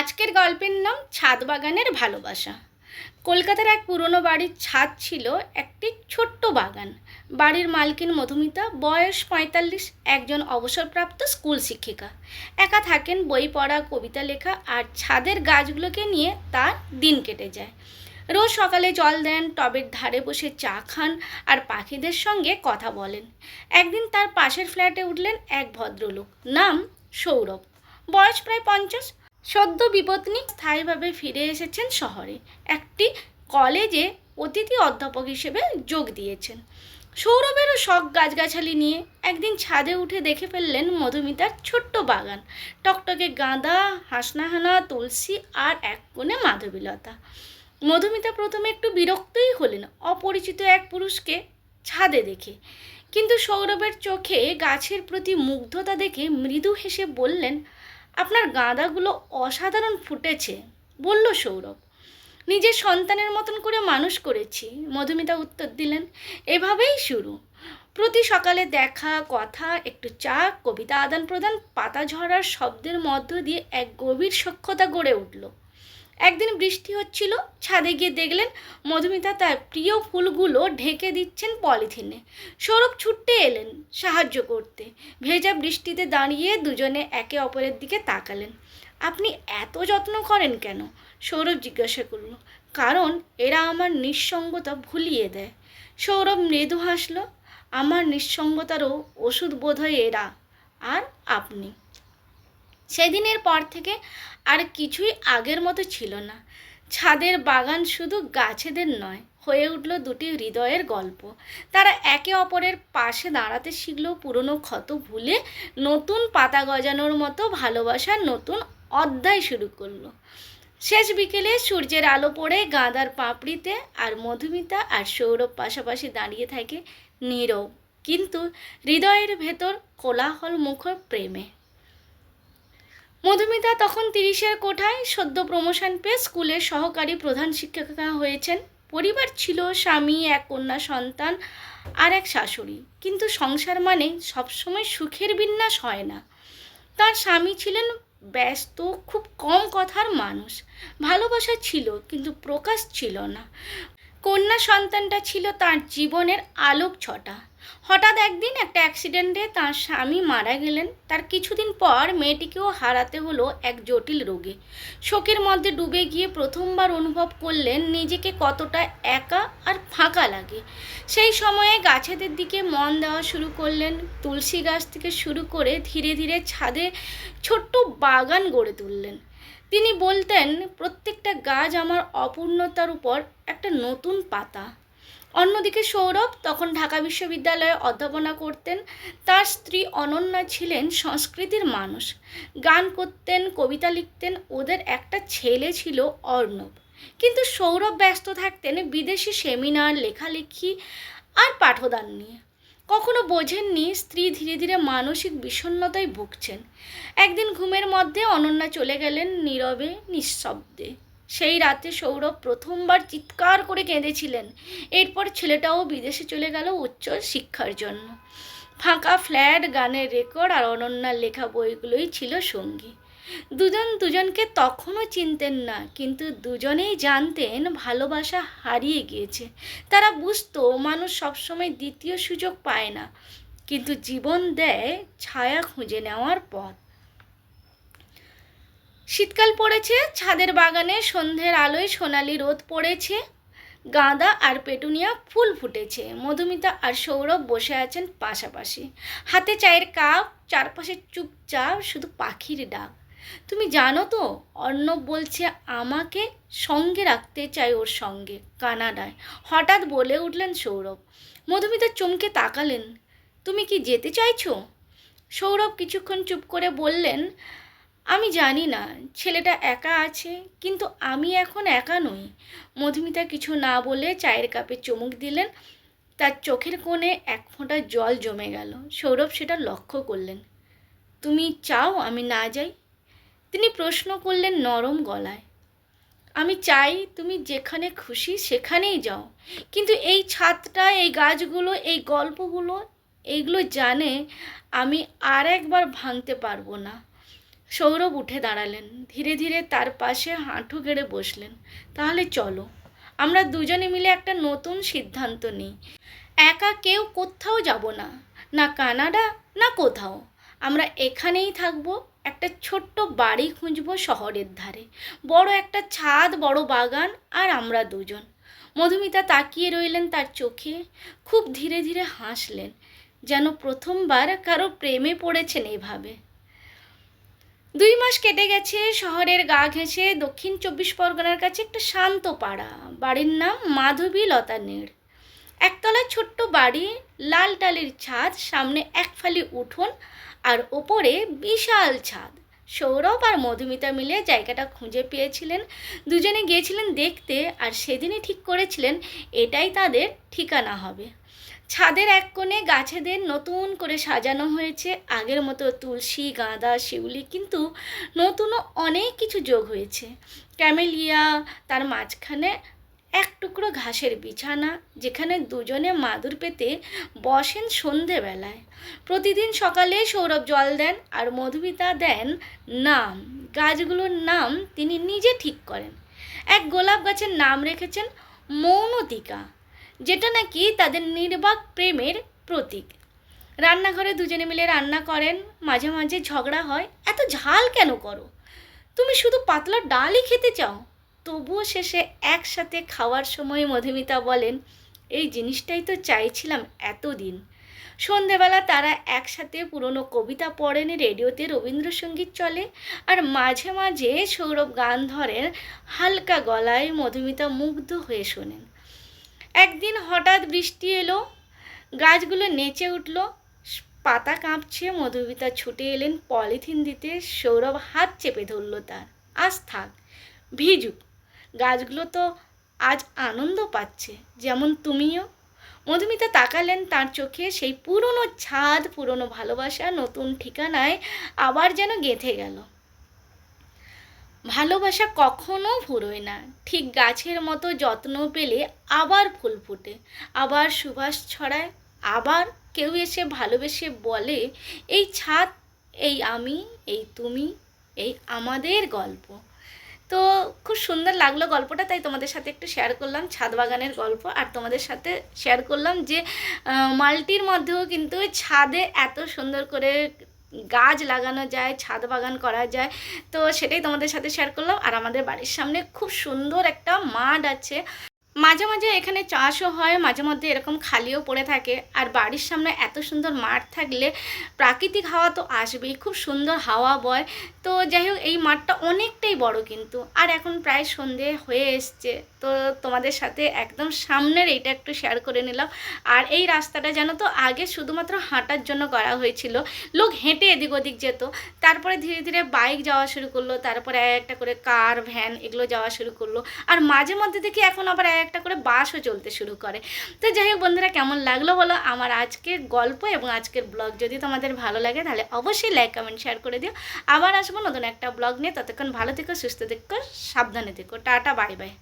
আজকের গল্পের নাম ছাদ বাগানের ভালোবাসা। কলকাতার এক পুরনো বাড়ির ছাদ ছিল একটি ছোট্ট বাগান। বাড়ির মালকিন মধুমিতা বয়স পঁয়তাল্লিশ, একজন অবসরপ্রাপ্ত স্কুল শিক্ষিকা। একা থাকেন বই পড়া, কবিতা লেখা আর ছাদের গাছগুলোকে নিয়ে তার দিন কেটে যায়। রোজ সকালে জল দেন, টবের ধারে বসে চা খান আর পাখিদের সঙ্গে কথা বলেন। একদিন তার পাশের ফ্ল্যাটে উঠলেন এক ভদ্রলোক, নাম সৌরভ। বয়স প্রায় পঞ্চাশ সদ্য বিপত্নী স্থায়ীভাবে ফিরে এসেছেন শহরে। একটি কলেজে অতিথি অধ্যাপক হিসেবে যোগ দিয়েছেন। সৌরভেরও শখ গাছগাছালি নিয়ে একদিন ছাদে উঠে দেখে ফেললেন মধুমিতার ছোট্ট বাগান। টকটকে গাঁদা, হাসনাহানা, তুলসী আর এক কোণে মাধবীলতা। মধুমিতা প্রথমে একটু বিরক্তই হলেন, অপরিচিত এক পুরুষকে ছাদে দেখে। কিন্তু সৌরভের চোখে গাছের প্রতি মুগ্ধতা দেখে মৃদু হেসে বললেন আপনার গাঁদাগুলো অসাধারণ ফুটেছে, বলল সৌরভ। নিজের সন্তানের মতন করে মানুষ করেছি, মধুমিতা উত্তর দিলেন। এভাবেই শুরু। প্রতি সকালে দেখা, কথা, একটু চা, কবিতা আদান প্রদান পাতা ঝরার শব্দের মধ্য দিয়ে এক গভীর সক্ষতা গড়ে উঠল। একদিন বৃষ্টি হচ্ছিল, ছাদে গিয়ে দেখলেন মধুমিতা তার প্রিয় ফুলগুলো ঢেকে দিচ্ছেন পলিথিনে। সৌরভ ছুটতে এলেন সাহায্য করতে। ভেজা বৃষ্টিতে দাঁড়িয়ে দুজনে একে অপরের দিকে তাকালেন। আপনি এত যত্ন করেন কেন? সৌরভ জিজ্ঞাসা করল। কারণ এরা আমার নিঃসঙ্গতা ভুলিয়ে দেয়। সৌরভ মৃদু হাসল। আমার নিঃসঙ্গতারও ওষুধ বোধ হয় এরা, আর আপনি? সেদিনের পর থেকে আর কিছুই আগের মতো ছিল না। ছাদের বাগান শুধু গাছেদের নয়, হয়ে উঠল দুটি হৃদয়ের গল্প। তারা একে অপরের পাশে দাঁড়াতে শিখল পুরনো ক্ষত ভুলে নতুন পাতা গজানোর মতো ভালোবাসার নতুন অধ্যায় শুরু করল। শেষ বিকেলে সূর্যের আলো পড়ে গাঁদার পাপড়িতে আর মধুমিতা আর সৌরভ পাশাপাশি দাঁড়িয়ে থাকে নীরব, কিন্তু হৃদয়ের ভেতর কোলাহল মুখর প্রেমে। মধুমিতা তখন তিরিশের কোঠায় সদ্য প্রমোশন পেয়ে স্কুলের সহকারী প্রধান শিক্ষিকা হয়েছেন। পরিবার ছিল, স্বামী, এক কন্যা সন্তান আর এক শাশুড়ি। কিন্তু সংসার মানে সবসময় সুখের বিন্যাস হয় না। তার স্বামী ছিলেন ব্যস্ত, খুব কম কথার মানুষ। ভালোবাসা ছিল, কিন্তু প্রকাশ ছিল না। কন্যা সন্তানটা ছিল তার জীবনের আলোক ছটা হঠাৎ একদিন একটা অ্যাক্সিডেন্টে তার স্বামী মারা গেলেন। তার কিছুদিন পর মেয়েটিকেও হারাতে হলো এক জটিল রোগে। শোকের মধ্যে ডুবে গিয়ে প্রথমবার অনুভব করলেন নিজেকে কতটা একা আর ফাঁকা লাগে। সেই সময়ে গাছেদের দিকে মন দেওয়া শুরু করলেন। তুলসী গাছ থেকে শুরু করে ধীরে ধীরে ছাদে ছোট্ট বাগান গড়ে তুললেন। তিনি বলতেন, প্রত্যেকটা গাছ আমার অপূর্ণতার উপর একটা নতুন পাতা। অন্যদিকে সৌরভ তখন ঢাকা বিশ্ববিদ্যালয়ে অধ্যাপনা করতেন। তার স্ত্রী অনন্যা ছিলেন সংস্কৃতির মানুষ। গান করতেন, কবিতা লিখতেন, ওদের একটা ছেলে ছিল অর্ণব। কিন্তু সৌরভ ব্যস্ত থাকতেন বিদেশি সেমিনার, লেখালেখি আর পাঠদান নিয়ে। কখনো বোঝেননি স্ত্রী ধীরে ধীরে মানসিক বিষণ্ণতায় ভুগছেন। একদিন ঘুমের মধ্যে অনন্যা চলে গেলেন নীরবে, নিঃশব্দে। সেই রাতে সৌরভ প্রথমবার চিৎকার করে কেঁদেছিলেন। এরপর ছেলেটাও বিদেশে চলে গেল উচ্চ শিক্ষার জন্য। ফাঁকা ফ্ল্যাট, গানের রেকর্ড আর অনন্যার লেখা বইগুলোই ছিল সঙ্গী। দুজন দুজনকে তখনও চিনতেন না, কিন্তু দুজনেই জানতেন ভালোবাসা হারিয়ে গিয়েছে। তারা বুঝতো মানুষ সবসময় দ্বিতীয় সুযোগ পায় না, কিন্তু জীবন দেয় ছায়া খুঁজে নেওয়ার পথ। শীতকাল পড়েছে, ছাদের বাগানে সন্ধ্যের আলোয় সোনালি রোদ পড়েছে, গাঁদা আর পেটুনিয়া ফুল ফুটেছে। মধুমিতা আর সৌরভ বসে আছেন পাশাপাশি। হাতে চায়ের কাপ, চারপাশে চুপচাপ শুধু পাখির ডাক। তুমি জানো তো, অর্ণব বলছে আমাকে সঙ্গে রাখতে চাই ওর সঙ্গে, কানাডায়। হঠাৎ বলে উঠলেন সৌরভ। মধুমিতা চমকে তাকালেন। তুমি কি যেতে চাইছো? সৌরভ কিছুক্ষণ চুপ করে বললেন আমি জানি না, ছেলেটা একা আছে, কিন্তু আমি এখন একা নই। মধুমিতা কিছু না বলে চায়ের কাপে চুমুক দিলেন। তার চোখের কোণে এক ফোঁটা জল জমে গেল। সৌরভ সেটা লক্ষ্য করলেন। তুমি চাও আমি না যাই? তিনি প্রশ্ন করলেন নরম গলায়। আমি চাই তুমি যেখানে খুশি সেখানেই যাও। কিন্তু এই ছাদটা, এই গাছগুলো, এই গল্পগুলো, এইগুলো জানে আমি আর একবার ভাঙতে পারব না। সৌরভ উঠে দাঁড়ালেন। ধীরে ধীরে তার পাশে হাঁটু গেড়ে বসলেন। তাহলে চলো, আমরা দুজনে মিলে একটা নতুন সিদ্ধান্ত নিই। একা কেউ কোথাও যাব না না কানাডা, না কোথাও। আমরা এখানেই থাকব, একটা ছোট্ট বাড়ি খুঁজবো শহরের ধারে। বড় একটা ছাদ, বড় বাগান আর আমরা দুজন। মধুমিতা তাকিয়ে রইলেন তার চোখে, খুব ধীরে ধীরে হাসলেন, যেন প্রথমবার কারও প্রেমে পড়েছেন এভাবে। দুই মাস কেটে গেছে, শহরের গা ঘেঁষে দক্ষিণ চব্বিশ পরগনার কাছে একটা শান্ত পাড়া। বাড়ির নাম মাধবী লতা নেড় একতলা ছোট্ট বাড়ি, লাল টালির ছাদ, সামনে এক ফালি উঠোন আর ওপরে বিশাল ছাদ। সৌরভ আর মধুমিতা মিলে জায়গাটা খুঁজে পেয়েছিলেন। দুজনে গিয়েছিলেন দেখতে আর সেদিনই ঠিক করেছিলেন, এটাই তাদের ঠিকানা হবে। ছাদের এক কোণে গাছেদের নতুন করে সাজানো হয়েছে। আগের মতো তুলসী, গাঁদা, শিউলি কিন্তু নতুনও অনেক কিছু যোগ হয়েছে। ক্যামেলিয়া, তার মাঝখানে এক টুকরো ঘাসের বিছানা, যেখানে দুজনে মাদুর পেতে বসেন সন্ধেবেলায়। প্রতিদিন সকালে সৌরভ জল দেন আর মধুমিতা দেন নাম। গাছগুলোর নাম তিনি নিজে ঠিক করেন। এক গোলাপ গাছের নাম রেখেছেন মৌনতিকা। যেটা নাকি তাদের নির্বাক প্রেমের প্রতীক। রান্নাঘরে দুজনে মিলে রান্না করেন, মাঝে মাঝে ঝগড়া হয়, এত ঝাল কেন করো? তুমি শুধু পাতলা ডালই খেতে চাও? তবুও শেষে একসাথে খাওয়ার সময় মধুমিতা বলেন, এই জিনিসটাই তো চাইছিলাম এতদিন। সন্ধেবেলা তারা একসাথে পুরনো কবিতা পড়েন, রেডিওতে রবীন্দ্রসঙ্গীত চলে, আর মাঝে মাঝে সৌরভ গান ধরেন, হালকা গলায় মধুমিতা মুগ্ধ হয়ে শোনেন। একদিন হঠাৎ বৃষ্টি এলো, গাছগুলো নেচে উঠল, পাতা কাঁপছে মধুমিতা ছুটে এলেন পলিথিন দিতে, সৌরভ হাত চেপে ধরল তার। আজ থাক, ভিজুক, গাছগুলো তো আজ আনন্দ পাচ্ছে, যেমন তুমিও। মধুমিতা তাকালেন তার চোখে, সেই পুরনো ছাদ, পুরনো ভালোবাসা, নতুন ঠিকানায় আবার যেন গেঁথে গেল। ভালোবাসা কখনো ফুরোয় না। ঠিক গাছের মতো যত্ন পেলে আবার ফুল ফোটে। আবার সুবাস ছড়ায়। আবার কেউ এসে ভালোবেসে বলে, এই ছাদ, এই আমি, এই তুমি, এই আমাদের গল্প। তো খুব সুন্দর লাগল গল্পটা, তাই তোমাদের সাথে একটু শেয়ার করলাম ছাদ বাগানের গল্প। আর তোমাদের সাথে শেয়ার করলাম যে মালটির মধ্যেও কিন্তু ছাদে এত সুন্দর করে গাছ লাগানো যায়, ছাদ বাগান করা যায়। তো সেটাই তোমাদের সাথে শেয়ার করলাম। আর আমাদের বাড়ির সামনে খুব সুন্দর একটা মাঠ আছে। মাঝে মাঝে এখানে চাষও হয়, মাঝে মধ্যে এরকম খালিও পড়ে থাকে। আর বাড়ির সামনে এত সুন্দর মাঠ থাকলে প্রাকৃতিক হাওয়া তো আসবেই, খুব সুন্দর হাওয়া বয়। তো যাই হোক, এই মাঠটা অনেকটাই বড় কিন্তু। আর এখন প্রায় সন্ধে হয়ে এসছে, তো তোমাদের সাথে একদম সামনের এইটা একটু শেয়ার করে নিলাম। আর এই রাস্তাটা জানো তো, আগে শুধুমাত্র হাঁটার জন্য করা হয়েছিল। লোক হেঁটে এদিক ওদিক যেত। তারপরে ধীরে ধীরে বাইক যাওয়া শুরু করল, তারপরে একটা করে কার ভ্যান এগুলো যাওয়া শুরু করল। আর মাঝে মধ্যে দেখি এখন আবার এক একটা করে বাসও চলতে শুরু করে। তো যাই হোক বন্ধুরা, কেমন লাগল বলো আমার আজকের গল্প এবং আজকের ব্লগ? যদি তোমাদের ভালো লাগে তাহলে অবশ্যই লাইক কমেন্ট শেয়ার করে দিও। আবার আসব নতুন একটা ব্লগ নিয়ে। ততক্ষণ ভালো থেকো, সুস্থ থেকো, সাবধানে থেকো। Tata bye bye